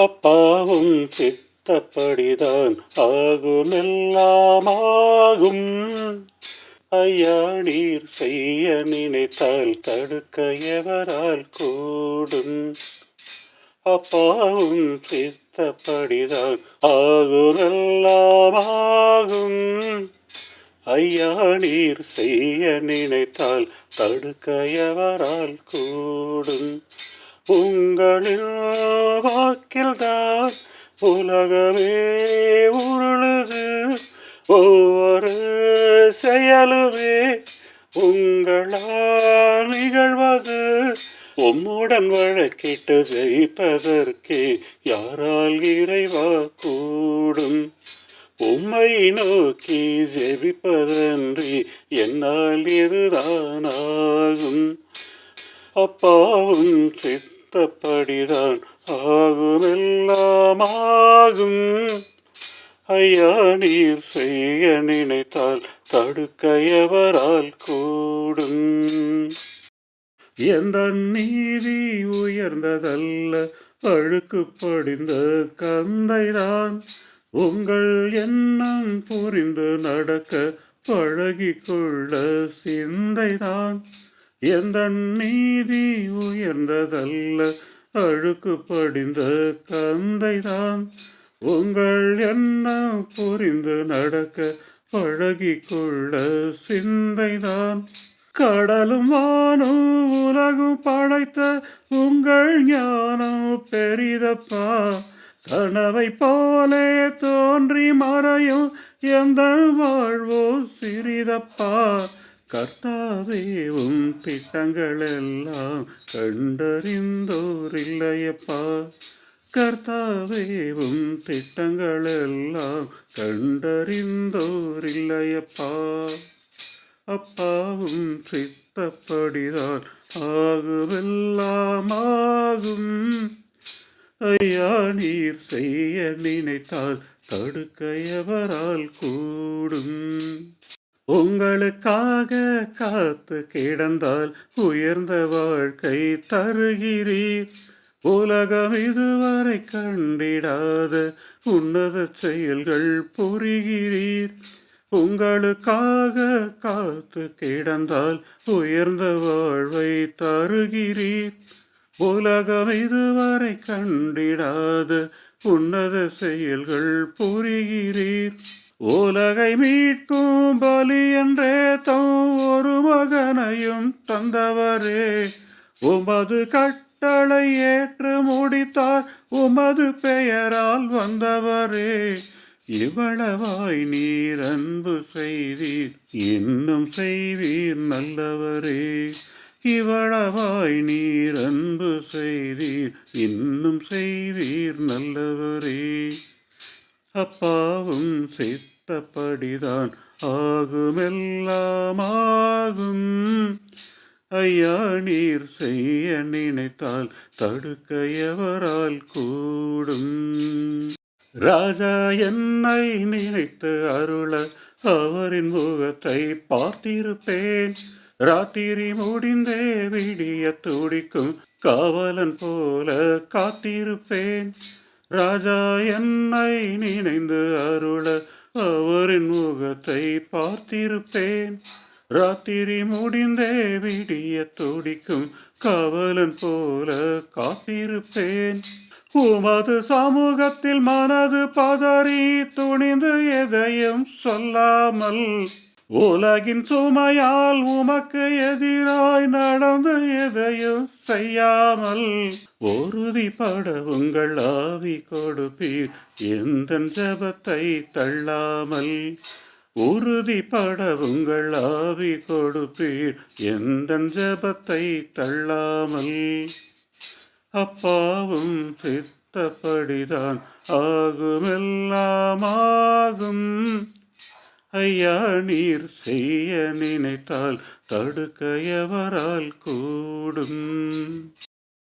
அப்பாவும் சித்தப்படிதான் ஆகுமெல்லாமாகும். ஐயா நீர் செய்ய நினைத்தால் தடுக்க எவரால் கூடும்? அப்பாவும் சித்தப்படிதான் ஆகுமெல்லாமாகும். ஐயா நீர் செய்ய நினைத்தால் தடுக்க எவரால் கூடும்? உங்களில் உலகமே உருளுது ஒவ்வொரு செயலுமே. உங்களால் நிகழ்வது உம்முடன் வழக்கிட்டு ஜெயிப்பதற்கே யாரால் இறைவா கூடும்? உம்மை நோக்கி ஜெபிப்பதன்றி என்னால் இதுதானாகும். அப்பாவும் சித்தப்படிதான் ஆகுமெல்லாமாகும். ஐயா நீர் செய்ய நினைத்தால் தடுக்கையவரால் கூடும். எந்த நீதி உயர்ந்ததல்ல அழுக்கு படிந்த கந்தைதான். உங்கள் எண்ணம் புரிந்து நடக்க பழகிக்கொள்ள சிந்தைதான். எந்த நீதி உயர்ந்ததல்ல அழுக்கு படிந்த கந்தைதான். உங்கள் எண்ணம் புரிந்து நடக்க பழகிக்கொள்ள சிந்தைதான். கடலும் வானும் உலகும் படைத்த உங்கள் ஞானம் பெரிதப்பா. கனவை போலே தோன்றி மறையும் எந்த வாழ்வோ சிறிதப்பா. கர்த்தாவேவும் திட்டங்கள் திட்டங்களெல்லாம் கண்டறிந்தோர் இல்லையப்பா கர்த்தாவேவும் திட்டங்கள் எல்லாம் கண்டறிந்தோர் இல்லையப்பா அப்பாவும் சித்தப்படிதான் ஆகுவெல்லாமாகும் ஐயா நீர் செய்ய நினைத்தால் தடுக்கையவரால் கூடும். உங்களுக்காக காத்து கிடந்தால் உயர்ந்த வாழ்க்கை தருகிறீர். உலகம் இதுவரை கண்டிடாத உன்னத செயல்கள் புரிகிறீர். உங்களுக்காக காத்து கிடந்தால் உயர்ந்த வாழ்வை தருகிறீர். உலகம் இதுவரை கண்டிடாத உன்னத செயல்கள் புரிகிறீர். உலகை மீட்கும் உமது கட்டளை ஏற்று முடித்தார். உமது பெயரால் வந்தவரே இவ்வளவாய் நீர் அன்பு செய்வீர் இன்னும் செய்வீர் நல்லவரே இவ்வளவாய் நீர் அன்பு செய்தீர். இன்னும் செய்வீர் நல்லவரே அப்பாவும் சித்தப்படிதான் ஆகுமெல்லாம் ஆகும் ஐயா நீர் செய்ய நினைத்தால் தடுக்க எவரால் கூடும். ராஜா என்னை நினைத்து அருள அவரின் முகத்தை பார்த்திருப்பேன். ராத்திரி முடிந்தே விடிய துடிக்கும் காவலன் போல காத்திருப்பேன். ராஜா என்னை நினைந்து அருள அவரின் முகத்தை பார்த்திருப்பேன். ராத்திரி முடிந்தே விடிய துடிக்கும் கவலன் போல காத்திருப்பேன். உமது சமூகத்தில் மனது பதறி துணிந்து எதையும் சொல்லாமல் உலகின் சுமையால் உமக்கு எதிராய் நடந்து எதையும் செய்யாமல் உறுதிப்பட உங்கள் ஆவி கொடுப்பீர். எந்த ஜபத்தை தள்ளாமல் உறுதிப்பட உங்கள் ஆவி கொடுப்பீர். எந்த ஜபத்தை தள்ளாமல்? அப்பாவும் சித்தப்படிதான். ஆகுமெல்லாமாகும் ஐயா நீர் செய்ய நினைத்தால் தடுக்க எவரால் கூடும்?